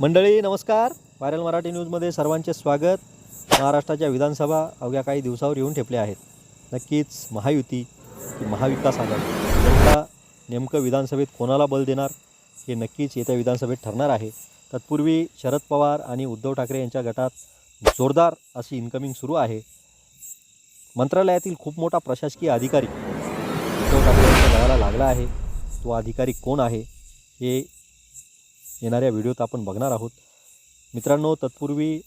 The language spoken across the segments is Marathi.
मंडळी नमस्कार. व्हायरल मराठी न्यूजमध्ये सर्वांचे स्वागत. महाराष्ट्राच्या विधानसभा अवघ्या काही दिवसावर येऊन ठेपल्या आहेत. नक्कीच महायुती की महाविकास आघाडी. जनता नेमकं विधानसभेत कोणाला बल देणार? हे नक्कीच येत्या विधानसभेत ठरणार आहे. तत्पूर्वी शरद पवार आणि उद्धव ठाकरे यांच्या गटात जोरदार अशी इन्कमिंग सुरू आहे. मंत्रालयातील खूप मोठा प्रशासकीय अधिकारी उद्धव ठाकरे यांच्या गळाला लागला आहे. तो अधिकारी कोण आहे? हे येणाऱ्या व्हिडिओत आपण बघणार आहोत. मित्रांनो तत्पूर्वी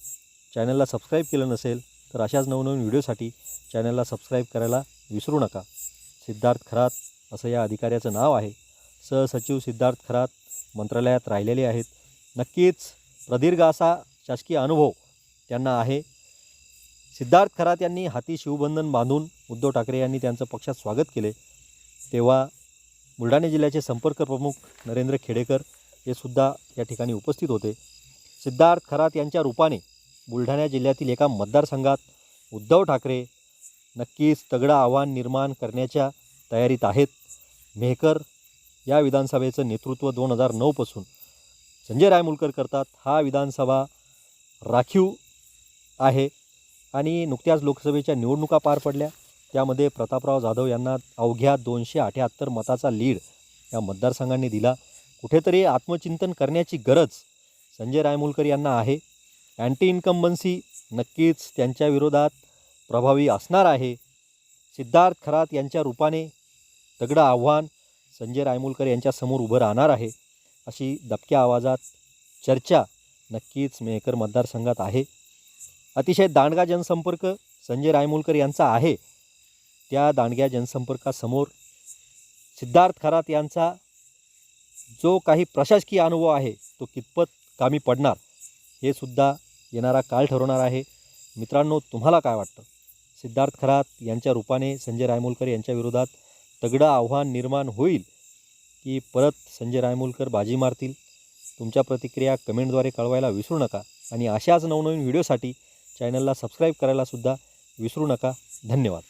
चॅनलला सबस्क्राईब केलं नसेल तर अशाच नवनवीन व्हिडिओसाठी चॅनलला सबस्क्राईब करायला विसरू नका. सिद्धार्थ खरात असं या अधिकाऱ्याचं नाव आहे. सहसचिव सिद्धार्थ खरात मंत्रालयात राहिलेले आहेत. नक्कीच प्रदीर्घ असा शासकीय अनुभव त्यांना आहे. सिद्धार्थ खरात यांनी हाती शिवबंधन बांधून उद्धव ठाकरे यांनी त्यांचं पक्षात स्वागत केले. तेव्हा बुलढाणा जिल्ह्याचे संपर्क प्रमुख नरेंद्र खेडेकर हे सुद्धा या ठिकाणी उपस्थित होते. सिद्धार्थ खरात यांच्या रूपाने बुलढाणा जिल्ह्यातील एका मतदारसंघात उद्धव ठाकरे नक्कीच तगडं आव्हान निर्माण करण्याच्या तयारीत आहेत. मेहकर या विधानसभेचं नेतृत्व दोन हजार नऊपासून संजय रायमुलकर करतात. हा विधानसभा राखीव आहे आणि नुकत्याच लोकसभेच्या निवडणुका पार पडल्या. त्यामध्ये प्रतापराव जाधव यांना अवघ्या दोनशे अठ्याहत्तर मताचा लीड या मतदारसंघांनी दिला. कुठेतरी आत्मचिंतन करण्याची गरज संजय रायमुलकर यांना आहे. अँटी इन्कम्बन्सी नक्कीच त्यांच्या विरोधात प्रभावी असणार आहे. सिद्धार्थ खरात यांच्या रूपाने तगडं आव्हान संजय रायमुलकर यांच्यासमोर उभं राहणार आहे. अशी दबक्या आवाजात चर्चा नक्कीच मेहकर मतदारसंघात आहे. अतिशय दांडगा जनसंपर्क संजय रायमुलकर यांचा आहे. त्या दांडग्या जनसंपर्कासमोर सिद्धार्थ खरात यांचा जो काही प्रशासकीय अनुभव आहे तो कितपत कामी पडणार हे सुद्धा येणारा काळ ठरवणार आहे. मित्रांनो तुम्हाला काय वाटतं? सिद्धार्थ खरात यांच्या रूपाने संजय रायमुलकर यांच्या विरोधात तगडं आव्हान निर्माण होईल की परत संजय रायमुलकर बाजी मारतील? तुमच्या प्रतिक्रिया कमेंटद्वारे कळवायला विसरू नका आणि अशाच नवनवीन व्हिडिओसाठी चॅनलला सबस्क्राईब करायला सुद्धा विसरू नका. धन्यवाद.